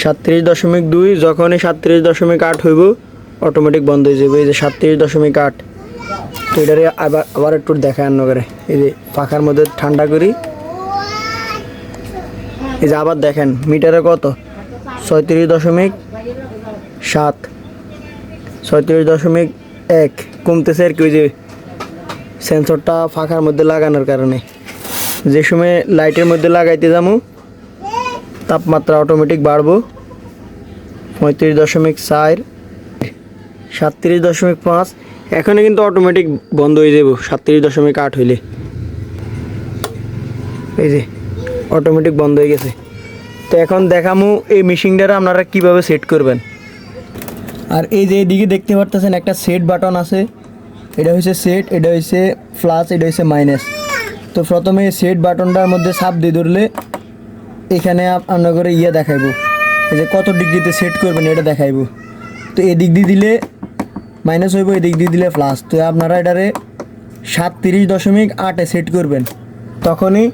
সাতত্রিশ দশমিক দুই যখনই সাতত্রিশ দশমিক আট হইব অটোমেটিক বন্ধ হয়ে যাবে এই যে সাতত্রিশ দশমিক আট, তো এটারে আবার আবার একটু দেখা অন্য করে। এই যে পাখার মধ্যে ঠান্ডা করি। এই যে আবার দেখেন, মিটারে কত? ছয়ত্রিশ দশমিক সাত, ছয়ত্রিশ দশমিক এক। কমতেছে আর কি, ওই যে সেন্সরটা ফাঁকার মধ্যে লাগানোর কারণে। যে সময় লাইটের মধ্যে লাগাইতে যাব তাপমাত্রা অটোমেটিক বাড়বো। পঁয়ত্রিশ দশমিক চার, সাতত্রিশ দশমিক পাঁচ। এখানে কিন্তু অটোমেটিক বন্ধ হয়ে যাব, সাতত্রিশ দশমিক আট হইলে। এই যে অটোমেটিক বন্ধ হয়ে গেছে। তো এখন দেখামু এই মেশিনটারে আপনারা কীভাবে সেট করবেন। আর এই যে এদিকে দেখতে পারতেছেন একটা সেট বাটন আছে। এটা হচ্ছে সেট এটা হচ্ছে প্লাস এটা হচ্ছে মাইনাস তো প্রথমে সেট বাটনটার মধ্যে চাপ দিয়ে ধরলে এখানে আপ- আপনার করে ইয়ে দেখাইবো। এই যে কত ডিগ্রিতে সেট করবেন এটা দেখাইবো। তো এদিক দিয়ে দিলে মাইনাস হইব এদিক দিয়ে দিলে প্লাস তো আপনারা এটারে সাতত্রিশ দশমিক আটে সেট করবেন। তখনই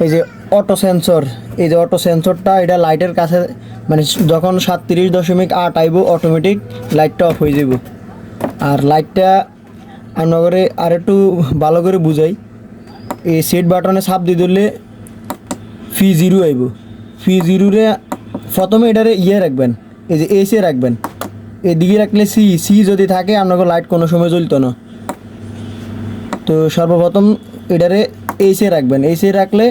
এই যে অটো সেন্সর এই যে অটো সেন্সরটা এটা লাইটের কাছে মানে যখন সাতত্রিশ দশমিক আট আইব অটোমেটিক লাইটটা অফ হয়ে যাব আর লাইটটা আপনার আর একটু ভালো করে বুঝাই। এই সেট বাটনে চাপ দিয়ে ধরলে ফি জিরো আইব ফি জিরোরে প্রথমে এটারে ইয়ে রাখবেন এই যে এসে রাখবেন এদিকে রাখলে সি সি যদি থাকে আপনাকে লাইট কোনো সময় জ্বলতো না। তো সর্বপ্রথম এটারে এসে রাখবেন এসে রাখলে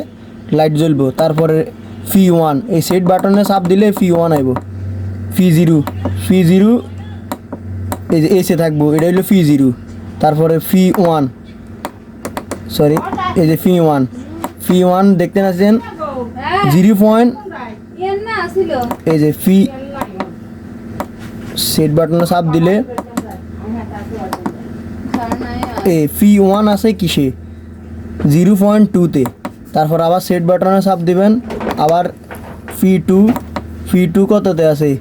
লাইট জ্বলবো। তারপরে ফি ওয়ান এই সেট বাটনে চাপ দিলে ফি ওয়ান আইব ফি জিরো ফি জিরো এই যে এসে থাকব। এটা হলো ফি জিরো তারপরে ফি ওয়ান সরি এই যে ফি ওয়ান ফি ওয়ান দেখতে পাচ্ছেন জিরো পয়েন্ট এই যে ফি সেট বাটনে চাপ দিলে এ ফি ওয়ান আছে কিসে? জিরো পয়েন্ট টুতে। তারপর আবার সেট বাটনে চাপ দিবেন। আবার ফি টু ফি টু কততে আছে?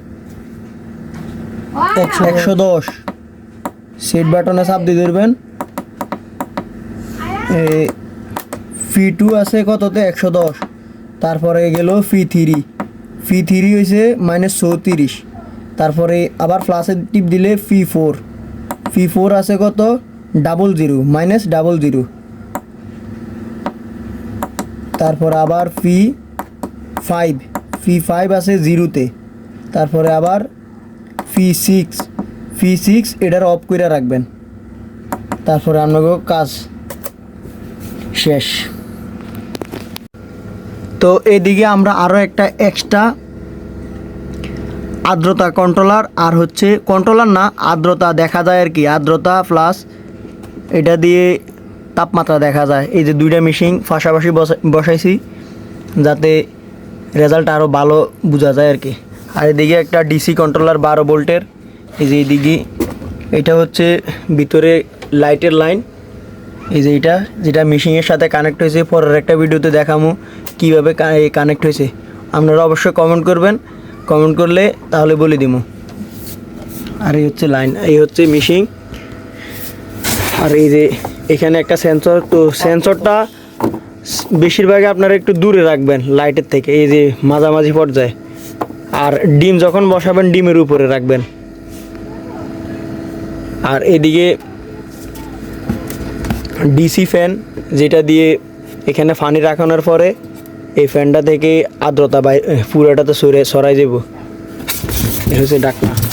একশো একশো দশ। সেট বাটনে চাপ দিয়ে ধরবেন। ফি টু আছে কততে? একশো দশ। তারপরে গেল ফি থ্রি ফি থ্রি হয়েছে মাইনাস চৌত্রিশ। তারপরে আবার প্লাসে টিপ দিলে ফি ফোর ফি ফোর আছে কত? Double zero minus double zero তারপরে আবার ফি ফাইভ ফি ফাইভ আছে জিরোতে তারপরে আবার ফি সিক্স ফি সিক্স এটার অফ করে রাখবেন। তারপরে আপনাকে কাজ। শেষ। তো এদিকে আমরা আরও একটা এক্সট্রা আর্দ্রতা কন্ট্রোলার আর হচ্ছে কন্ট্রোলার না, আর্দ্রতা দেখা যায় আর কি, আর্দ্রতা প্লাস এটা দিয়ে তাপমাত্রা দেখা যায়। এই যে দুইটা মেশিন পাশাপাশি বসা- বসাইছি যাতে রেজাল্ট আরও ভালো বোঝা যায় আর কি। আর এদিকে একটা ডিসি কন্ট্রোলার বারো ভোল্টের, এই যে এইদিকে এটা হচ্ছে ভিতরে লাইটের লাইন এই যে এটা, যেটা মেশিনের সাথে কানেক্ট হয়েছে, পরের একটা ভিডিওতে দেখামু। কীভাবে কানেক্ট হয়েছে, আপনারা অবশ্যই কমেন্ট করবেন। কমেন্ট করলে তাহলে বলে দিব আর এই হচ্ছে লাইন এই হচ্ছে মেশিন আর এই যে এখানে একটা সেন্সর তো সেন্সরটা বেশিরভাগই আপনারা একটু দূরে রাখবেন লাইটের থেকে, এই যে মাঝামাঝি পর্যায়ে। আর ডিম যখন বসাবেন, ডিমের উপরে রাখবেন। আর এদিকে ডিসি ফ্যান যেটা দিয়ে এখানে ফানি রাখানোর পরে এই ফ্যানটা থেকে আর্দ্রতা পুরোটা তো সরে সরাই দেবো। এটা হচ্ছে ডাকনা।